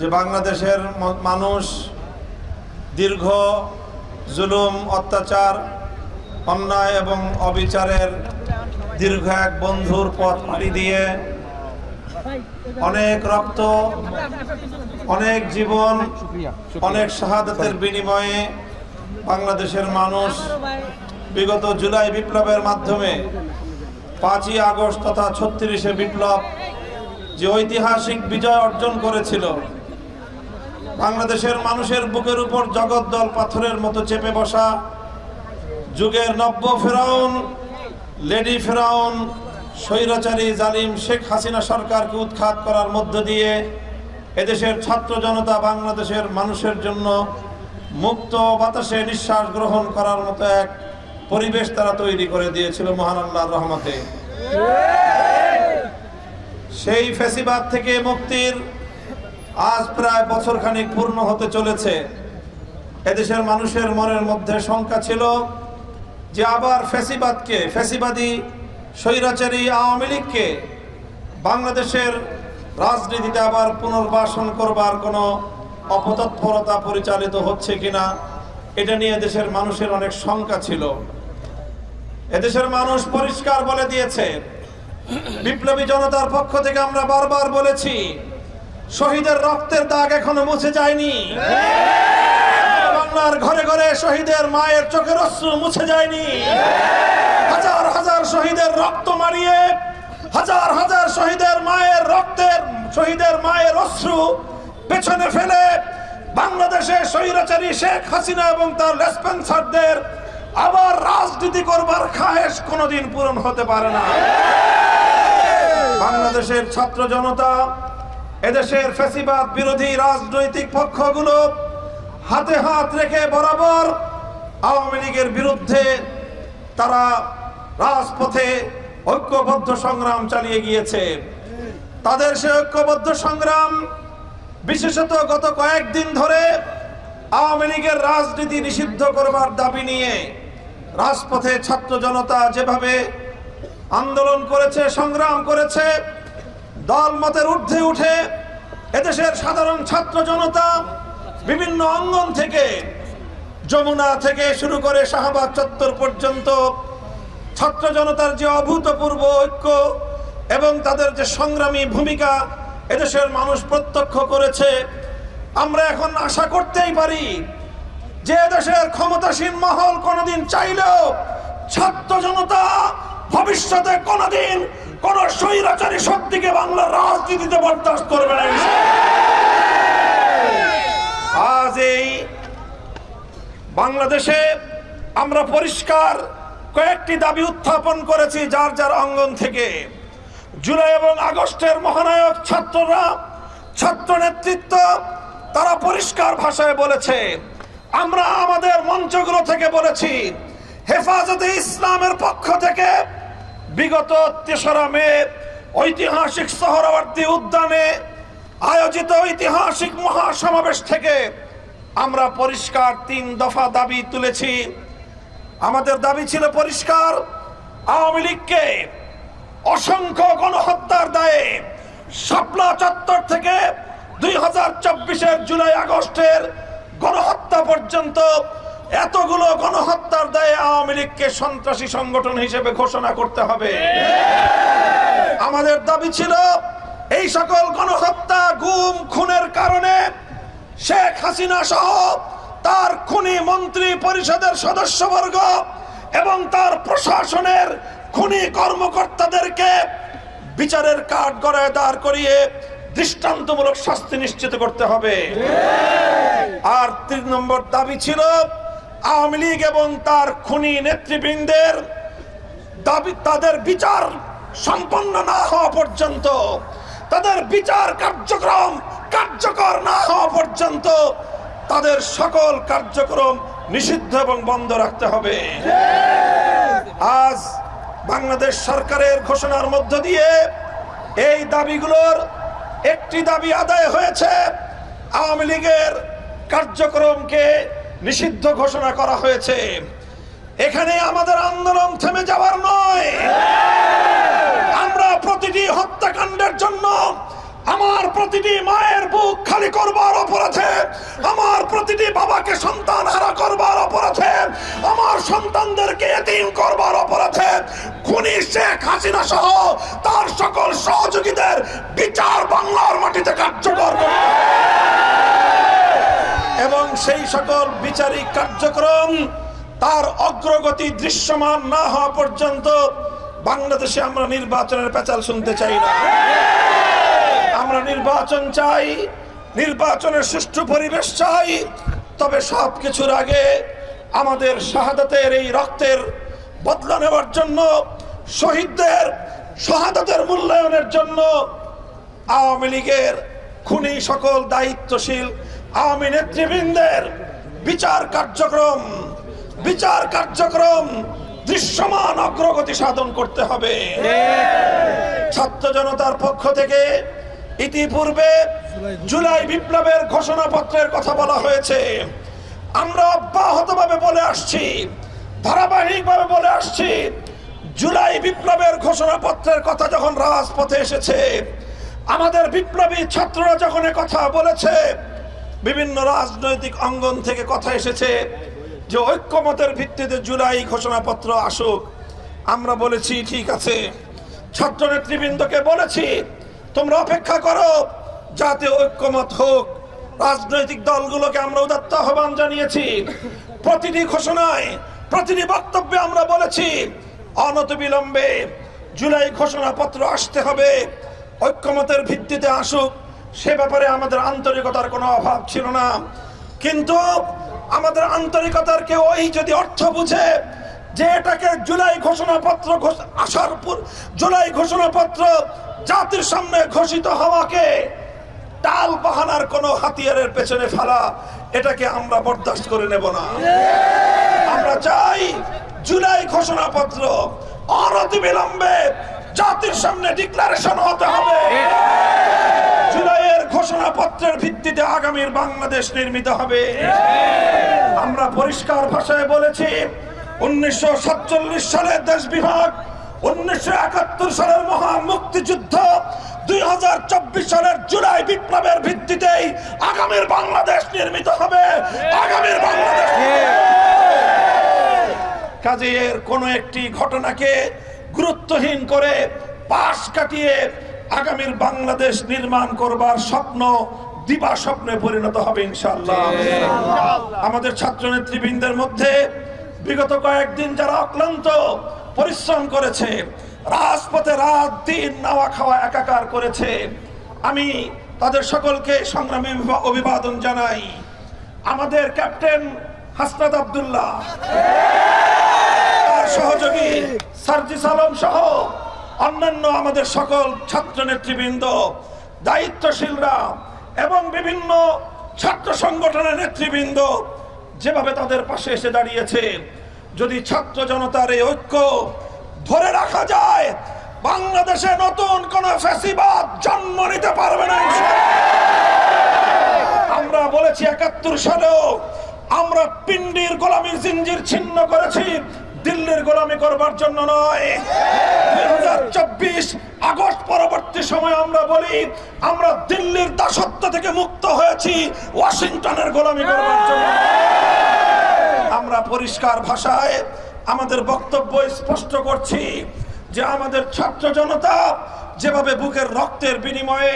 যে বাংলাদেশের মানুষ দীর্ঘ জুলুম, অত্যাচার, অন্যায় এবং অবিচারের দীর্ঘ এক বন্ধুর পথ পাড়ি দিয়ে অনেক রক্ত, অনেক জীবন, অনেক শাহাদাতের বিনিময়ে বাংলাদেশের মানুষ বিগত জুলাই বিপ্লবের মাধ্যমে পাঁচই আগস্ট তথা ছত্রিশে বিপ্লব যে ঐতিহাসিক বিজয় অর্জন করেছিল বাংলাদেশের মানুষের বুকের উপর জগদ্দল পাথরের মতো চেপে বসা, যুগের নব্য ফেরাউন, লেডি ফেরাউন, স্বৈরাচারী জালিম শেখ হাসিনা সরকারকে উৎখাত করার মধ্য দিয়ে এদেশের ছাত্র জনতা বাংলাদেশের মানুষের জন্য মুক্ত বাতাসে নিঃশ্বাস গ্রহণ করার মতো এক পরিবেশ তারা তৈরি করে দিয়েছিল মহান আল্লাহর রহমতে। সেই ফেসিবাদ থেকে মুক্তির আজ প্রায় বছর খানিক পূর্ণ হতে চলেছে। এদেশের মানুষের মনের মধ্যে শঙ্কা ছিল যে আবার ফেসিবাদকে ফেসিবাদী স্বৈরাচারী আওয়ামী লীগকে বাংলাদেশের রাজনীতিতে আবার পুনর্বাসন করবার কোনো অপতৎপরতা পরিচালিত হচ্ছে কিনা, এটা নিয়ে দেশের মানুষের অনেক শঙ্কা ছিল। এদেশের মানুষ পরিষ্কার বলে দিয়েছে, বিপ্লবী জনতার পক্ষ থেকে আমরা বারবার বলেছি শহীদের রক্তের দাগ এখনও মুছে যায়নি। বাংলার ঘরে ঘরে শহীদের মায়ের চোখের অশ্রু মুছে যায়নি। হাজার হাজার শহীদের রক্ত মারিয়ে, হাজার হাজার শহীদের মায়ের রক্তের, শহীদের মায়ের অশ্রু পেছনে ফেলে বাংলাদেশে স্বৈরাচারী শেখ হাসিনা এবং তার লেসপেন্সারদের আবার রাজনীতি করবার খায়েশ কোনোদিন পূরণ হতে পারে না। বাংলাদেশের ছাত্র জনতা এদেশের ফেসিবাদ বিরোধী রাজনৈতিক পক্ষগুলো হাতে হাত রেখে বরাবর আওয়ামী লীগের বিরুদ্ধে তারা রাজপথে ঐক্যবদ্ধ সংগ্রাম চালিয়ে গিয়েছে। তাদের সে ঐক্যবদ্ধ সংগ্রাম বিশেষত গত কয়েকদিন ধরে আওয়ামী লীগের রাজনীতি নিষিদ্ধ করবার দাবি নিয়ে রাজপথে ছাত্র জনতা যেভাবে আন্দোলন করেছে, সংগ্রাম করেছে দল মতের ঊর্ধ্বে উঠে এদেশের সাধারণ ছাত্র জনতা বিভিন্ন অঙ্গন থেকে, যমুনা থেকে শুরু করে শাহবাগ চত্বর পর্যন্ত ছাত্র জনতার যে অভূতপূর্ব ঐক্য এবং তাদের যে সংগ্রামী ভূমিকা এদেশের মানুষ প্রত্যক্ষ করেছে, আমরা এখন আশা করতেই পারি যে দেশের ক্ষমতাসীন মহল কোনোদিন চাইলেও ছাত্র জনতা ভবিষ্যতে কোনোদিন কোন স্বৈরাচারী শক্তিকে বাংলার রাজনীতিতে বরদাস্ত করবে না। আজ এই বাংলাদেশে আমরা পরিষ্কার কয়েকটি দাবি উত্থাপন করেছি যার যার অঙ্গন থেকে। জুলাই এবং আগস্টের মহানায়ক ছাত্ররা, ছাত্র নেতৃত্ব, তারা পরিষ্কার ভাষায় বলেছে, আমরা আমাদের মঞ্চগুলো থেকে বলেছি, হেফাজতে ইসলামের পক্ষ থেকে বিগত তেসরা মে ঐতিহাসিক সোহরাওয়ার্দী উদ্যানে আয়োজিত ঐতিহাসিক মহাসমাবেশ থেকে আমরা পরিষ্কার তিন দফা দাবি তুলেছি। আমাদের দাবি ছিল পরিষ্কার, আওয়ামী লীগকে অসংখ্য গণহত্যার দায়ে শাপলা চত্বর থেকে দুই হাজার চব্বিশের জুলাই আগস্টের গণহত্যা পর্যন্ত এতগুলো গণহত্যার দায়ে আওয়ামী লীগকে সন্ত্রাসী সংগঠন হিসেবে ঘোষণা করতে হবে। আমাদের দাবি ছিল, এই সকল গণহত্যা গুম, খুনের কারণে শেখ হাসিনা সহ তার খুনি মন্ত্রী পরিষদের সদস্যবর্গ এবং তার প্রশাসনের খুনি কর্মকর্তাদেরকে বিচারের কাঠ গড়ায় দাঁড় করিয়ে দৃষ্টান্তমূলক শাস্তি নিশ্চিত করতে হবে। আর তিন নম্বর দাবি ছিল আওয়ামী লীগ এবং তার খুনি নেতৃবৃন্দের দাবি তাদের বিচার সম্পন্ন না হওয়া পর্যন্ত, তাদের বিচার কার্যক্রম কার্যকর না হওয়া পর্যন্ত তাদের সকল কার্যক্রম নিষিদ্ধ এবং বন্ধ রাখতে হবে। আজ বাংলাদেশ সরকারের ঘোষণার মধ্য দিয়ে এই দাবিগুলোর একটি দাবি আদায় হয়েছে। আওয়ামী লীগের কার্যক্রমকে নিষিদ্ধ ঘোষণা করা হয়েছে এখানে আমাদের আন্দোলন থেমে যাওয়ার নয় আমরা প্রতিটি হত্যাকাণ্ডের জন্য আমার প্রতিটি মায়ের বুক খালি করবার অপরাধে, আমার প্রতিটি বাবাকে সন্তান হারা করবার অপরাধে, আমার সন্তানদেরকে এতিম করবার অপরাধে, খুনি শেখ হাসিনা সহ তার সকল সহযোগীদের বিচার বাংলার মাটিতে কার্যকর করতে হবে। এবং সেই সকল বিচারিক কার্যক্রম তার অগ্রগতি দৃশ্যমান না হওয়া পর্যন্ত বাংলাদেশে আমরা নির্বাচনের পেঁচাল শুনতে চাই না। আমরা নির্বাচন চাই, নির্বাচনের সুষ্ঠু পরিবেশ চাই, তবে সব কিছুর আগে আমাদের শাহাদাতের এই রক্তের বদলা নেওয়ার জন্য, শহীদদের শাহাদাতের মূল্যায়নের জন্য আওয়ামী লীগের খুনি সকল দায়িত্বশীল আওয়ামী নেতৃবৃন্দের বিচার কার্যক্রম বিচার কার্যক্রম দৃশ্যমান অগ্রগতি সাধন করতে হবে। ছাত্র জনতার পক্ষ থেকে ইতিপূর্বে জুলাই বিপ্লবের ঘোষণাপত্রের কথা বলা হয়েছে। আমরা অব্যাহতভাবে বলে আসছি, ধারাবাহিকভাবে বলে আসছি, জুলাই বিপ্লবের ঘোষণাপত্রের কথা যখন রাজপথে এসেছে, আমাদের বিপ্লবী ছাত্ররা যখন কথা বলেছে বিভিন্ন রাজনৈতিক অঙ্গন থেকে কথা এসেছে যে ঐক্যমতের ভিত্তিতে জুলাই ঘোষণাপত্র আসুক। আমরা বলেছি, ঠিক আছে। ছাত্র নেতৃবৃন্দকে বলেছি, তোমরা অপেক্ষা করো, যাতে ঐক্যমত হোক। রাজনৈতিক দলগুলোকে আমরা উদাত্ত আহ্বান জানিয়েছি। প্রতিটি ঘোষণায়, প্রতিটি বক্তব্যে আমরা বলেছি অনত বিলম্বে জুলাই ঘোষণাপত্র আসতে হবে। ঐক্যমতের ভিত্তিতে আসুক। সে ব্যাপারে আমাদের আন্তরিকতার কোনো অভাব ছিল না। কিন্তু আমাদের আন্তরিকতার কেউ ওই যদি অর্থ বুঝে যে এটাকে জুলাই ঘোষণাপত্র ঘোষ- আসার পর জুলাই ঘোষণাপত্র জাতির সামনে ঘোষিত হওয়াকে টাল বাহানার কোনো হাতিয়ারের পেছনে ফেলা, এটাকে আমরা বরদাস্ত করে নেব না। আমরা চাই জুলাই ঘোষণাপত্র অনতি বিলম্বে জাতির সামনে ডিক্লারেশন হতে হবে। জুলাইয়ের ঘোষণাপত্রের ভিত্তিতে আগামীর বাংলাদেশ নির্মিত হবে। আমরা পরিষ্কার ভাষায় বলেছি, উনিশশো সালের দেশ বিভাগ, উনিশশো একাত্তর সালের মহান মুক্তিযুদ্ধ, দুই হাজার চব্বিশ সালের জুলাই বিপ্লবের ভিত্তিতেই আগামীর বাংলাদেশ নির্মিত হবে। আগামীর বাংলাদেশ কাজে এর কোনো একটি ঘটনাকে গুরুত্বহীন করে পাশ কাটিয়ে আগামীর বাংলাদেশ নির্মাণ করবার স্বপ্ন দিবা স্বপ্নে পরিণত হবে ইনশাআল্লাহ। আমাদের ছাত্র নেতৃবৃন্দের মধ্যে বিগত কয়েকদিন যারা অক্লান্ত পরিশ্রম করেছে রাজপথে রাত দিন নাওয়া খাওয়া একাকার করেছে আমি তাদের সকলকে সংগ্রামী অভিবা- অভিবাদন জানাই। আমাদের ক্যাপ্টেন হাসনাত আব্দুল্লাহ তার সহযোগী সার্জিস আলম সহ অন্যান্য আমাদের সকল ছাত্র নেতৃবৃন্দ দায়িত্বশীলরা এবং বিভিন্ন ছাত্র সংগঠনের নেতৃবৃন্দ যেভাবে তাদের পাশে এসে দাঁড়িয়েছে, যদি ছাত্র জনতার এই ঐক্য ধরে রাখা যায়, বাংলাদেশে নতুন কোন ফ্যাসিবাদ জন্ম নিতে পারবে না। আমরা বলেছি একাত্তর সালেও আমরা পিন্ডির গোলামীর জিঞ্জির ছিন্ন করেছি দিল্লির গোলামি করবার জন্য নয়। আগস্ট পরবর্তী সময় আমরা বলি, আমরা দিল্লির দাসত্ব থেকে মুক্ত হয়েছি, ওয়াশিংটনের জন্য। আমরা পরিষ্কার ভাষায় আমাদের বক্তব্য স্পষ্ট করছি যে আমাদের ছাত্র জনতা যেভাবে বুকের রক্তের বিনিময়ে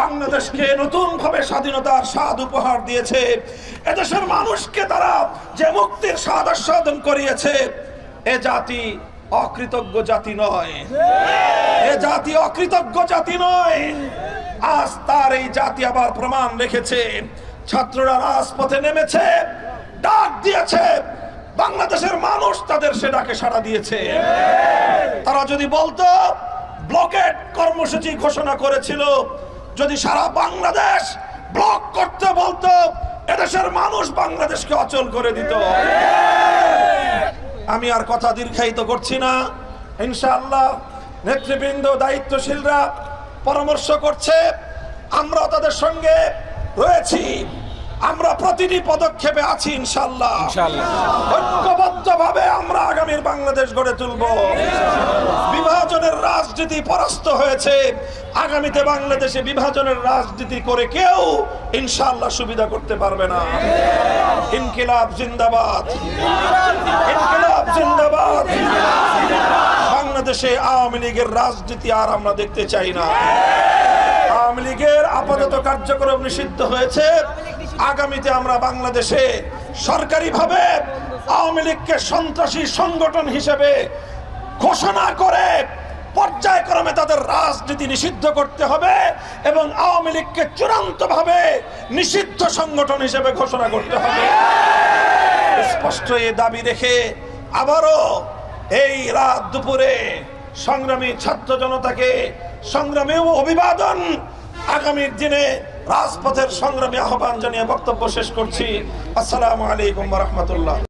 বাংলাদেশকে নতুন ভাবে স্বাধীনতার স্বাদ উপহার দিয়েছে, এদেশের মানুষকে তারা যে মুক্তির স্বাদ আস্বাদন করিয়েছে এ জাতি অকৃতজ্ঞ জাতি নয়। এ জাতি অকৃতজ্ঞ জাতি নয়। আজ তার এই জাতি আবার প্রমাণ রেখেছে। ছাত্ররা রাজপথে নেমেছে, ডাক দিয়েছে। বাংলাদেশের মানুষ তাদের সে ডাকে সাড়া দিয়েছে। তারা যদি বলতো, ব্লকেট কর্মসূচি ঘোষণা করেছিল, যদি সারা বাংলাদেশ ব্লক করতে বলতো, এদেশের মানুষ বাংলাদেশকে অচল করে দিত। আমি আর কথা দীর্ঘায়িত করছি না। ইনশাআল্লাহ নেতৃবৃন্দ, দায়িত্বশীলরা পরামর্শ করছে আমরা তাদের সঙ্গে রয়েছি। আমরা প্রতিটি পদক্ষেপে আছি ইনশাল্লাহ ইনশাআল্লাহ। ঐক্যবদ্ধভাবে আমরা আগামীর বাংলাদেশ গড়ে তুলব। বিভাজনের রাজনীতি পরাস্ত হয়েছে। আগামীতে বাংলাদেশে বিভাজনের রাজনীতি করে কেউ ইনশাল্লাহ সুবিধা করতে পারবে না। ইনকিলাব জিন্দাবাদ। ইনকিলাব জিন্দাবাদ। বাংলাদেশে আওয়ামী লীগের রাজনীতি আর আমরা দেখতে চাই না। আওয়ামী লীগের আপাতত কার্যক্রম নিষিদ্ধ হয়েছে। আগামীতে আমরা বাংলাদেশে সরকারিভাবে আওয়ামী লীগকে সন্ত্রাসী সংগঠন হিসেবে ঘোষণা করে পর্যায়ক্রমে তাদের রাজনীতি নিষিদ্ধ করতে হবে এবং আওয়ামী লীগকে চূড়ান্তভাবে নিষিদ্ধ সংগঠন হিসেবে ঘোষণা করতে হবে। স্পষ্ট এ দাবি রেখে আবারও এই রাত দুপুরে সংগ্রামী ছাত্র জনতাকে সংগ্রামী অভিবাদন আগামীর দিনে রাজপথের সংগ্রামী আহ্বান জানিয়ে বক্তব্য শেষ করছি। আসসালামু আলাইকুম রহমতুল্লাহ।